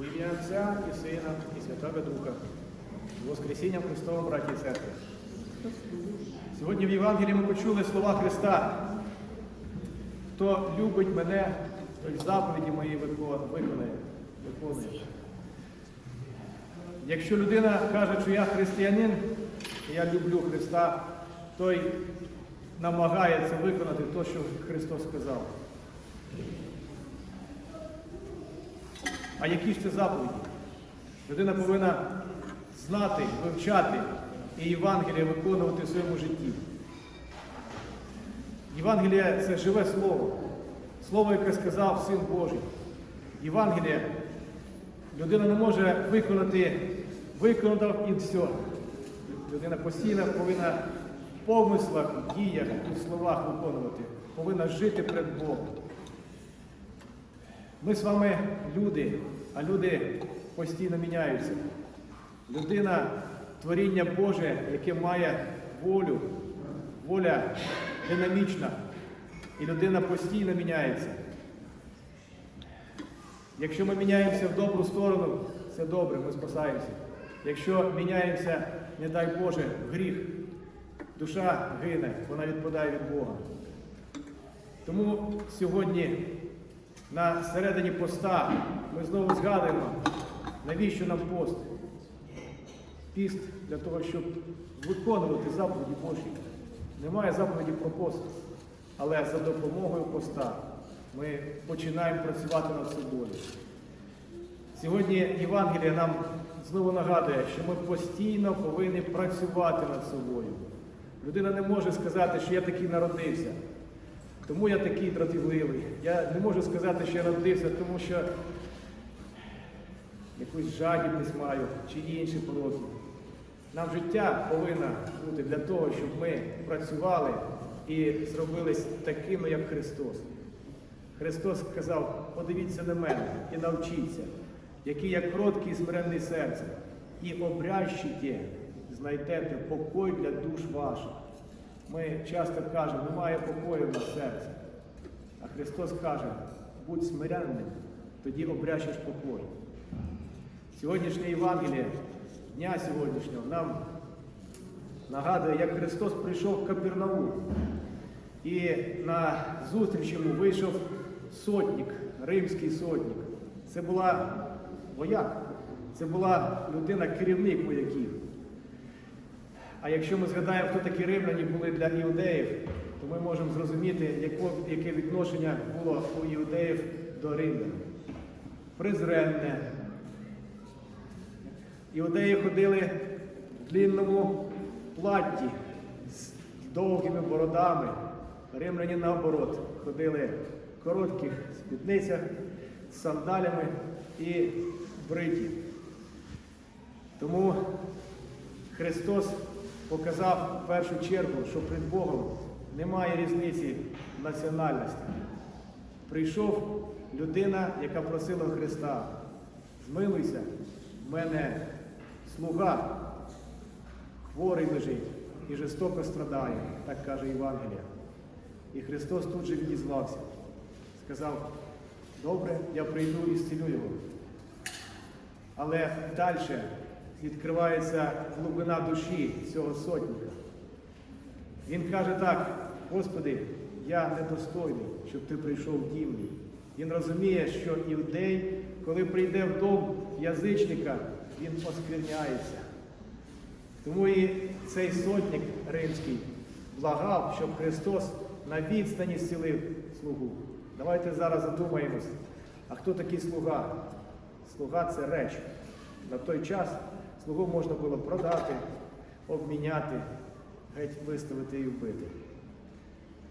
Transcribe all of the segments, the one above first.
В ім'я Отця і Сина, і Святого Духа. З Воскресінням Христовим, браті і сестри. Сьогодні в Євангелії ми почули слова Христа. Хто любить мене, той заповіді мої виконує. виконує. Якщо людина каже, що я християнин, і я люблю Христа, той намагається виконати те, що Христос сказав. А які ж це заповіді? Людина повинна знати, вивчати і Євангеліє виконувати в своєму житті. Євангеліє це живе слово, слово, яке сказав Син Божий. Євангеліє людина не може виконати, виконав і все. Людина постійно повинна в помислах, в діях, у словах виконувати, повинна жити перед Богом. Ми з вами люди, а люди постійно міняються. Людина творіння Боже, яке має волю, воля динамічна, і людина постійно міняється. Якщо ми міняємося в добру сторону, це добре, ми спасаємося. Якщо міняємося, не дай Боже, в гріх, душа гине, вона відпадає від Бога. Тому сьогодні на середині поста ми знову згадуємо, навіщо нам пост? Піст для того, щоб виконувати заповіді Божі. Немає заповіді про пост, але за допомогою поста ми починаємо працювати над собою. Сьогодні Євангелія нам знову нагадує, що ми постійно повинні працювати над собою. Людина не може сказати, що я такий народився, тому я такий дратівливий. Я не можу сказати, що я народився, тому що якусь жадібність маю чи інші пороки. Нам життя повинно бути для того, щоб ми працювали і зробились такими, як Христос. Христос сказав, подивіться на мене і навчіться, який я кроткий і смиренний серцем, і обрящите, знайдете покой для душ ваших. Ми часто кажемо, немає покою на серці. А Христос каже, будь смиренним, тоді обрящиш покой. Сьогоднішнє Євангеліє, дня сьогоднішнього, нам нагадує, як Христос прийшов в Капернаум. І на зустріч йому вийшов сотник, римський сотник. Це була вояк, це була людина, керівник вояків. А якщо ми згадаємо, хто такі римляні були для іудеїв, то ми можемо зрозуміти, яке відношення було у іудеїв до римлян. Презренне. Іудеї ходили в длинному платті з довгими бородами. Римляні наоборот ходили в коротких спідницях з сандалями і бриті. Тому Христос показав в першу чергу, що перед Богом немає різниці національності. Прийшов людина, яка просила Христа, змилуйся, в мене слуга хворий лежить і жорстоко страдає, так каже Євангелія. І Христос тут же відізвався. Сказав, добре, я прийду і зцілю його. Але далі відкривається глибина душі цього сотника. Він каже так, Господи, я недостойний, щоб ти прийшов в дім мій. Він розуміє, що іудей, коли прийде в дом язичника, він оскверняється. Тому і цей сотник римський благав, щоб Христос на відстані зцілив слугу. Давайте зараз задумаємось, а хто такий слуга? Слуга це реч. На той час слугу можна було продати, обміняти, геть виставити і вбити.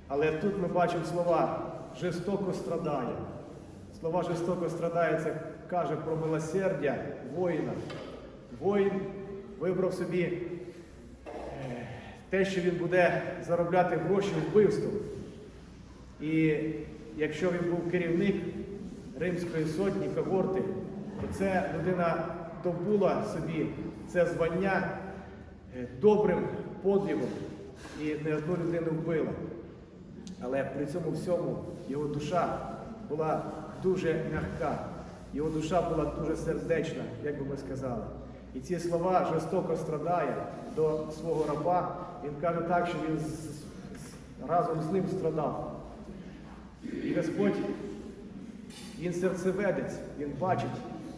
Але тут ми бачимо слова жорстоко страдає. Слова жорстоко страдає, це каже про милосердя воїна. Воїн вибрав собі е, те, що він буде заробляти гроші вбивством. І якщо він був керівник римської сотні когорти, то ця людина добула собі це звання е, добрим подвигом і не одну людину вбила. Але при цьому всьому його душа була дуже м'яка. Його душа була дуже сердечна, як би ми сказали. І ці слова жорстоко страдає до свого раба. Він каже так, що він разом з ним страдав. І Господь, він серцеведець, він бачить,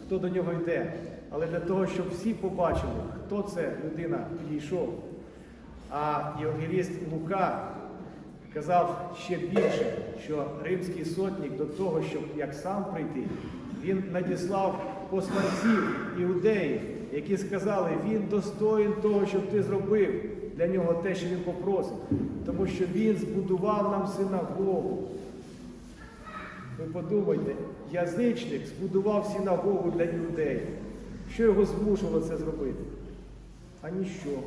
хто до нього йде. Але для того, щоб всі побачили, хто це людина підійшов. А євангеліст Лука казав ще більше, що римський сотник до того, щоб як сам прийти, він надіслав посланців іудеїв, які сказали, він достоїн того, щоб ти зробив для нього те, що він попросив, тому що він збудував нам синагогу. Ви подумайте, язичник збудував синагогу для людей. Що його змушувало це зробити? А ніщо.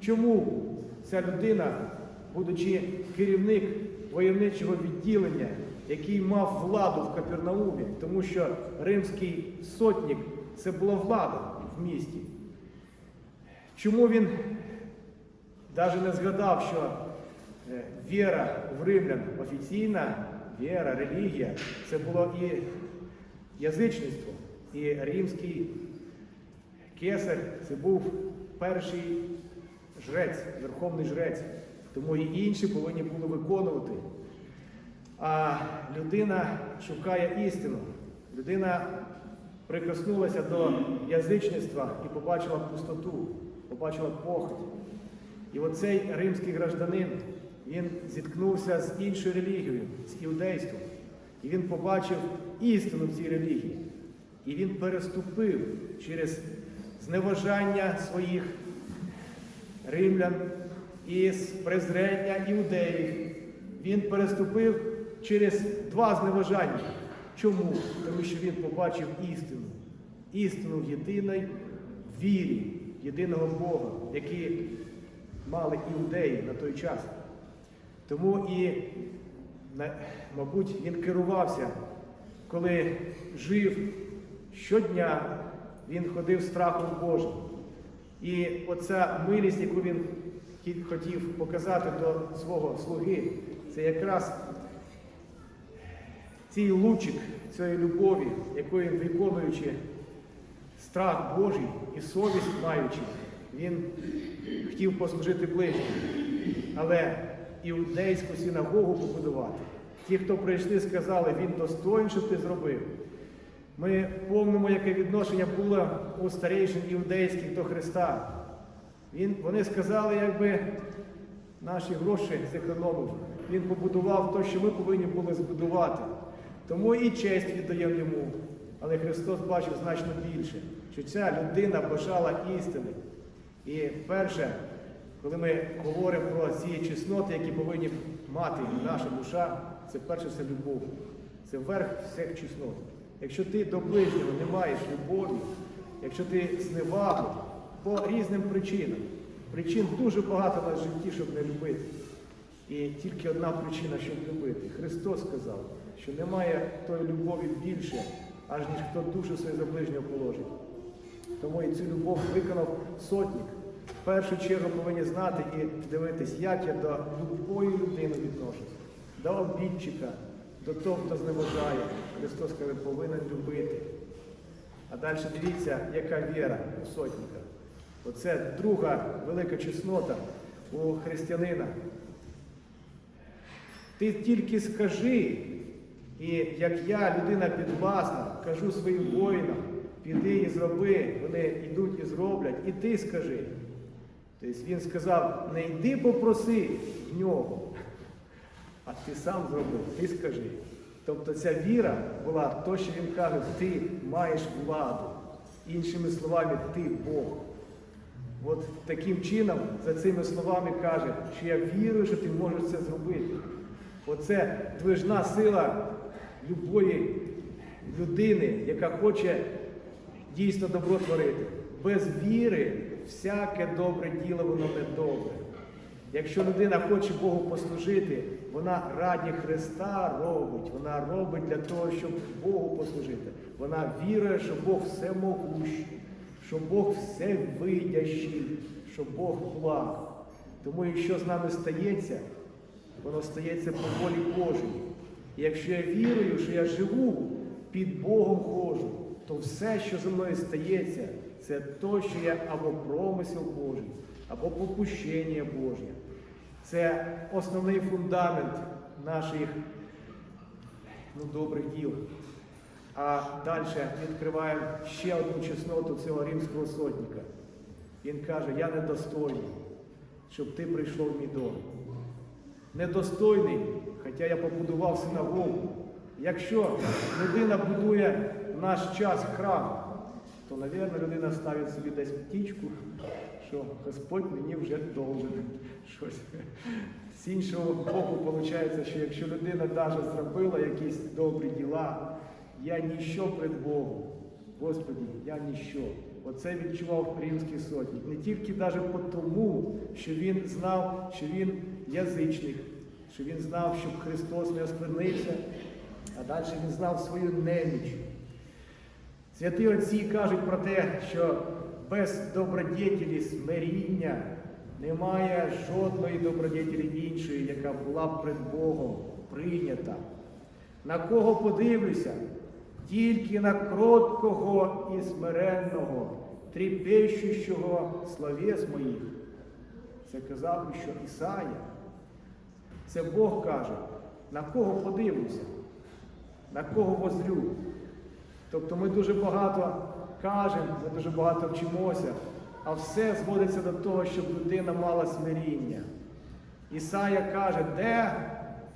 Чому ця людина, будучи керівник войовничого відділення, який мав владу в Капернаумі, тому що римський сотник це була влада в місті. Чому він навіть не згадав, що е, віра в римлян, офіційна віра, релігія, це було і язичництво, і римський кесар це був перший жрець, верховний жрець. Тому і інші повинні були виконувати. А людина шукає істину. Людина прикоснулася до язичництва і побачила пустоту, побачила похоть. І оцей римський гражданин, він зіткнувся з іншою релігією, з іудейством. І він побачив істину в цій релігії. І він переступив через зневажання своїх римлян і презрення іудеїв. Він переступив через два зневажання. Чому? Тому що він побачив істину. Істину в єдиній вірі, єдиного Бога, який мали іудеї на той час. Тому і, мабуть, він керувався, коли жив щодня, він ходив страхом Божим. І оця милість, яку він хотів показати до свого слуги, це якраз цей лучик цієї любові, якою виконуючи страх Божий і совість маючи, він хотів послужити ближнім. Але іудейську синагогу побудувати. Ті, хто прийшли, сказали, він достоїн, щоб ти зробив. Ми помнимо, яке відношення було у старейшин іудейських до Христа. Він, вони сказали, якби наші гроші зекономив. Він побудував те, що ми повинні були збудувати. Тому і честь віддаємо йому. Але Христос бачив значно більше, що ця людина бажала істини. І перше, коли ми говоримо про ці чесноти, які повинні мати наша душа, це перше це любов. Це верх всіх чеснот. Якщо ти до ближнього не маєш любові, якщо ти зневагу по різним причинам, причин дуже багато на житті, щоб не любити. І тільки одна причина, щоб любити. Христос сказав, що немає тої любові більше, аж ніж хто душу свою за ближнього положить. Тому і цю любов виконав сотник. В першу чергу повинні знати і дивитись, як я до любої людини відношусь, до обідчика, до того, хто зневажає. Христос каже, повинен любити. А далі дивіться, яка віра у сотника. Оце друга велика чеснота у християнина. Ти тільки скажи, і як я, людина підвласна, кажу своїм воїнам, піди і зроби, вони йдуть і зроблять, і ти скажи. Тобто він сказав, не йди попроси в нього, а ти сам зроби, ти скажи. Тобто ця віра була то, що він каже, ти маєш владу. Іншими словами, ти Бог. От таким чином, за цими словами каже, що я вірую, що ти можеш це зробити. Оце движна сила любої людини, яка хоче дійсно добро творити. Без віри всяке добре діло, воно не добре. Якщо людина хоче Богу послужити, вона раді Христа робить, вона робить для того, щоб Богу послужити. Вона вірує, що Бог всемогущий, що Бог всевидящий, що Бог благ. Тому якщо з нами стається, воно стається по волі Божій. І якщо я вірую, що я живу під Богом ходжу, то все, що зі мною стається, це то, що я або промисел Божий, або попущення Боже. Це основний фундамент наших ну, добрих діл. А далі відкриваємо ще одну чесноту цього римського сотника. Він каже, я недостойний, щоб ти прийшов в мій дом. Недостойний, хоча я побудував синагогу. Якщо людина будує наш час храм, то, мабуть, людина ставить собі десь птічку, що Господь мені вже должен щось. З іншого боку, виходить, що якщо людина навіть зробила якісь добрі діла, я ніщо пред Богом. Господі, я ніщо. Оце відчував римський сотник. Не тільки навіть по тому, що він знав, що він язичник, що він знав, щоб Христос не осквернився, а далі він знав свою неміч. Святі отці кажуть про те, що без добродетелі смиріння немає жодної добродетелі іншої, яка була б перед Богом прийнята. На кого подивлюся? Тільки на кроткого і смиренного, тріпещущого словес моїх. Це казав що Ісая. Це Бог каже, на кого подивлюся, на кого возрю. Тобто ми дуже багато кажемо, ми дуже багато вчимося, а все зводиться до того, щоб людина мала смиріння. Ісая каже, де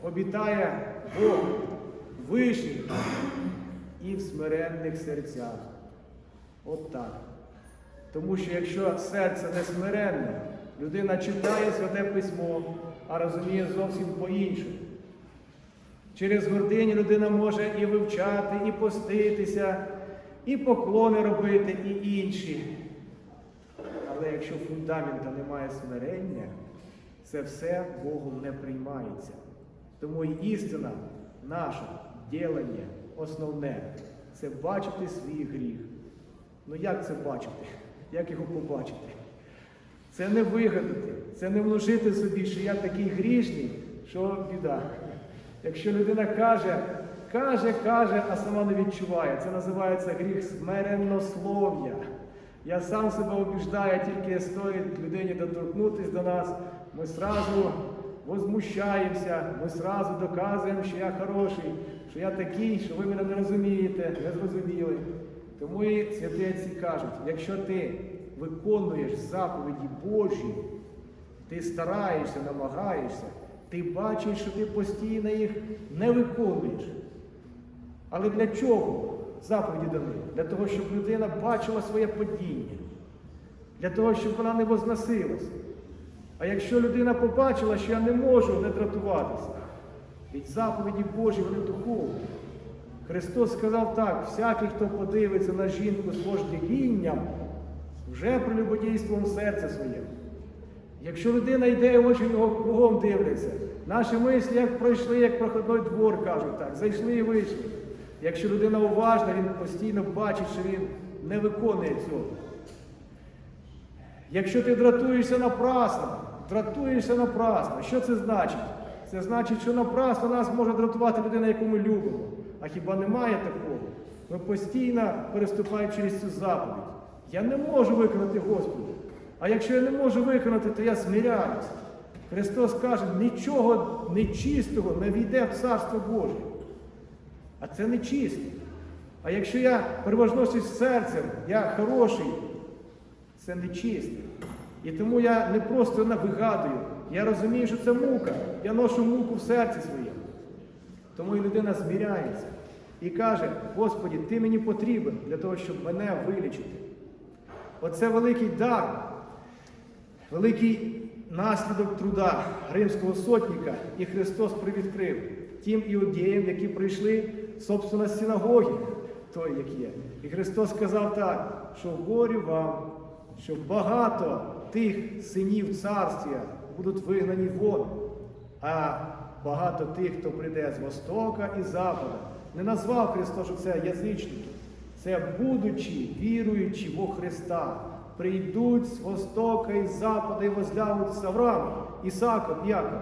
обітає Бог вишніх і в смиренних серцях. От так. Тому що якщо серце не смиренне, людина читає святе письмо, а розуміє зовсім по-іншому. Через гординю людина може і вивчати, і поститися, і поклони робити, і інші. Але якщо фундамента немає смирення, це все Богом не приймається. Тому істина наша ділення основне це бачити свій гріх. Ну як це бачити? Як його побачити? Це не вигадати, це не внушити собі, що я такий грішний, що біда. Якщо людина каже, каже, каже, а сама не відчуває, це називається гріх смиреннослов'я. Я сам себе убіждаю, тільки стоїть людині доторкнутися до нас, ми сразу возмущаємося, ми сразу доказуємо, що я хороший, що я такий, що ви мене не розумієте, не зрозуміли. Тому і святі отці кажуть, якщо ти виконуєш заповіді Божі, ти стараєшся, намагаєшся, ти бачиш, що ти постійно їх не виконуєш. Але для чого заповіді дали? Для того, щоб людина бачила своє падіння, для того, щоб вона не возносилася. А якщо людина побачила, що я не можу не дратуватися, від заповіді Божі вони духовні. Христос сказав так: всякий, хто подивиться на жінку з вожделінням, вже прелюбодійством серця своєму. Якщо людина йде, очі його кругом дивляться, наші мислі як пройшли, як проходной двор, кажуть так, зайшли і вийшли. Якщо людина уважна, він постійно бачить, що він не виконує цього. Якщо ти дратуєшся напрасно, дратуєшся напрасно, що це значить? Це значить, що напрасно нас може дратувати людина, яку ми любимо. А хіба немає такого? Ми постійно переступаємо через цю заповідь. Я не можу виконати Господу. А якщо я не можу виконати, то я смиряюся. Христос каже, нічого нечистого не війде в Царство Боже. А це нечисто. А якщо я переважношусь серцем, я хороший, це нечисто. І тому я не просто вигадую, я розумію, що це мука. Я ношу муку в серці своєму. Тому і людина зміряється і каже, Господі, ти мені потрібен для того, щоб мене вилічити. Оце великий дар, великий наслідок труда римського сотника, і Христос привідкрив тим іудеям, які прийшли, собственно, синагоги, той, як є. І Христос сказав так, що горі вам, що багато тих синів царствія будуть вигнані вон, а багато тих, хто прийде з Востока і Запада. Не назвав Христос, що це язичники. Це будучи віруючи во Христа, прийдуть з Востока і Запада і возглянуть з Авраамом, Ісаком, Яковом.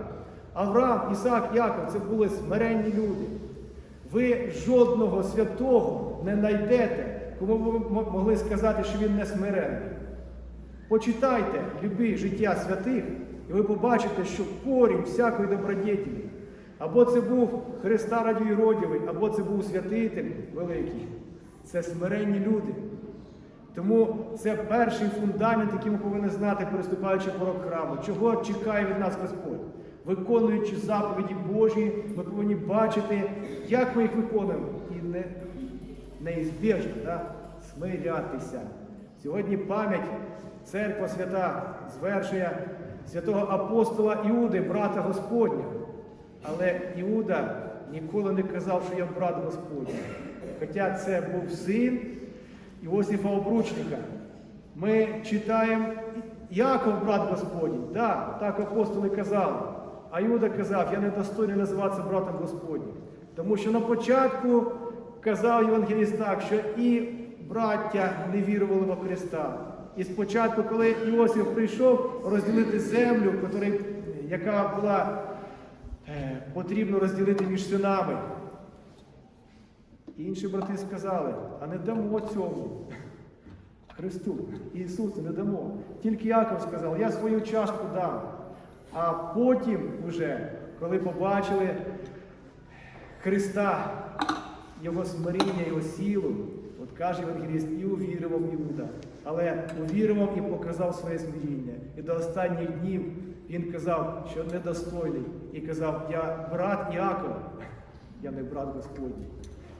Авраам, Ісак, Яков це були смиренні люди. Ви жодного святого не знайдете, кому ви могли сказати, що він не смирений. Почитайте любі життя святих, і ви побачите, що корінь всякої добродетелі. Або це був Христа Радіїродівий, або це був святитель великий. Це смиренні люди. Тому це перший фундамент, який ми повинні знати, переступаючи порог храму. Чого чекає від нас Господь? Виконуючи заповіді Божі, ми повинні бачити, як ми їх виконуємо, і не, неізбіжно да, смирятися. Сьогодні пам'ять церква свята звершує святого апостола Іуди, брата Господня. Але Іуда ніколи не казав, що я брат Господній. Хоча це був син Іосифа Обручника. Ми читаємо Яков, брат Господній. Да, так апостоли казали. А Іуда казав, я не достойний називатися братом Господнім. Тому що на початку казав Євангеліст так, що і браття не вірували во Христа. І спочатку, коли Іосиф прийшов розділити землю, яка була е, потрібно розділити між синами. Інші брати сказали, а не дамо цьому Христу, Ісусу не дамо. Тільки Яков сказав, я свою частку дам. А потім, вже, коли побачили Христа, Його смиріння, Його силу, от каже Євангеліст, і увірував Іуда. Але увірував і показав своє смиріння. І до останніх днів він казав, що недостойний. І казав, я брат Якова, я не брат Господній,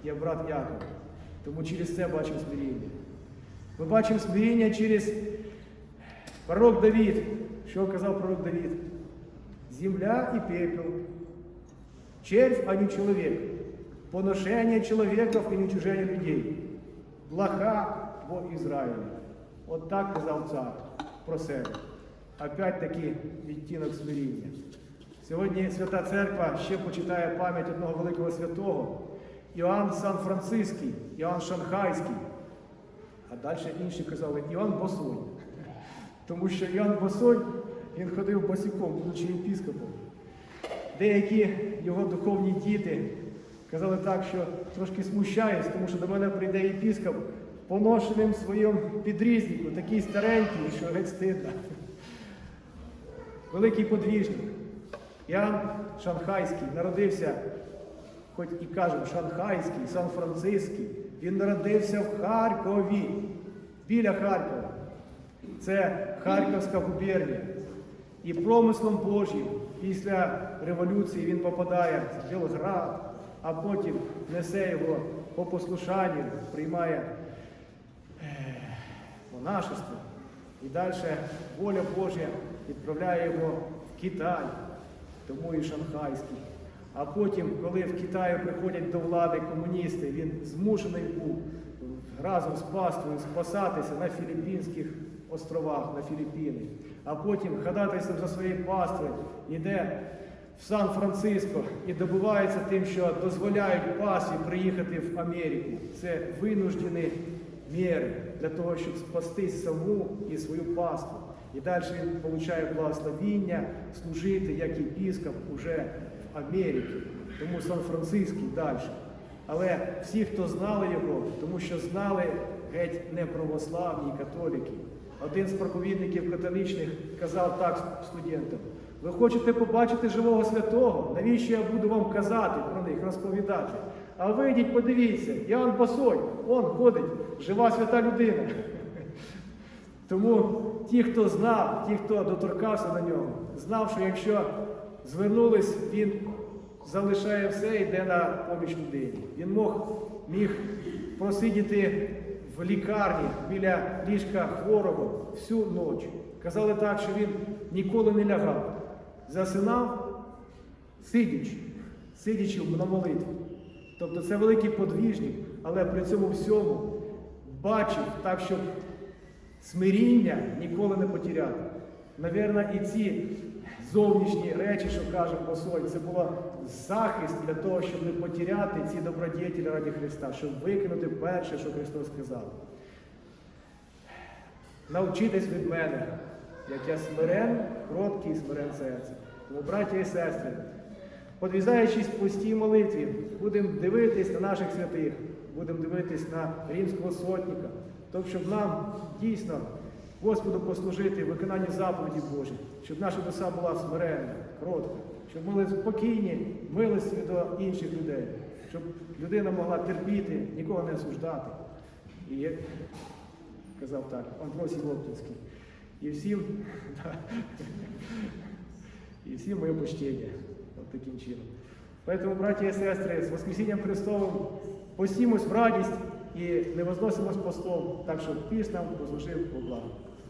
я брат Якова. Тому через це бачимо смиріння. Ми бачимо смиріння через пророк Давід. Що казав пророк Давід? Земля и пепел, червь, а не человек, поношение человеков и уничижение людей, блага во Ізраїлі. От так казав цар про себе. Опять-таки відтінок смиріння. Сьогодні Свята Церква ще почитає пам'ять одного великого святого, Іоанн Сан-Франциский, Іоанн Шанхайський. А далі інші казали Іоанн Босой. Тому що Іоанн Босой, він ходив босиком, будучи єпіскопом. Деякі його духовні діти казали так, що трошки смущаюсь, тому що до мене прийде єпіскоп поношеним своїм підрізнику, такий старенький, що геть стидно. Великий подвіжник. Іоанн Шанхайський народився, хоч і кажемо Шанхайський, Сан-Франциский, він народився в Харкові, біля Харкова. Це Харківська губернія. І промислом Божим після революції він попадає в Білград, а потім несе його по послушанню, приймає е, монашество. І далі воля Божа відправляє його в Китай, тому і Шанхайський. А потім, коли в Китаї приходять до влади комуністи, він змушений був разом з паствою спасатися на Філіппінських островах, на Філіппіни. А потім ходатайством за свої пастви йде в Сан-Франциско і добивається тим, що дозволяють пасві приїхати в Америку. Це винуждені міри для того, щоб спасти саму і свою паству. І далі він отримує благословіння служити як єпіскоп уже в Америці. Тому Сан-Франциский далі. Але всі, хто знали його, тому що знали геть не православні католики. Один з проповідників католичних казав так студентам: ви хочете побачити живого святого? Навіщо я буду вам казати про них, розповідати? А ви йдіть, подивіться, Іоанн Босой, он ходить, жива свята людина. Тому ті, хто знав, ті, хто доторкався до нього, знав, що якщо звернулись, він залишає все йде на поміч людині. Він мог, міг просидіти в лікарні біля ліжка хворого всю ніч. Казали так, що він ніколи не лягав. Засинав, сидячи, сидячи на молитві. Тобто це великий подвіжник, але при цьому всьому бачив так, щоб смиріння ніколи не потеряти. Навірно, і ці зовнішні речі, що каже посоль, це було захист для того, щоб не потеряти ці добродетелі раді Христа, щоб викинути перше, що Христос сказав. Навчитесь від мене, як я смирен, кроткий і смирен серце. Тому, браті і сестри, Подвізаючись постій молитві, будемо дивитись на наших святих, будемо дивитись на римського сотника, тобто, щоб нам дійсно Господу послужити в виконанні заповіді Божих, щоб наша душа була смиренна, кротка, щоб були спокійні, милостиві до інших людей, щоб людина могла терпіти, нікого не осуждати. І як казав так, Андросій Лоптинський. І всім, і всім моє почтення. От таким чином. Поэтому, браті і сестри, з Воскресінням Христовим постімось в радість і не возносимось постом, так щоб піс нам послужив у благо.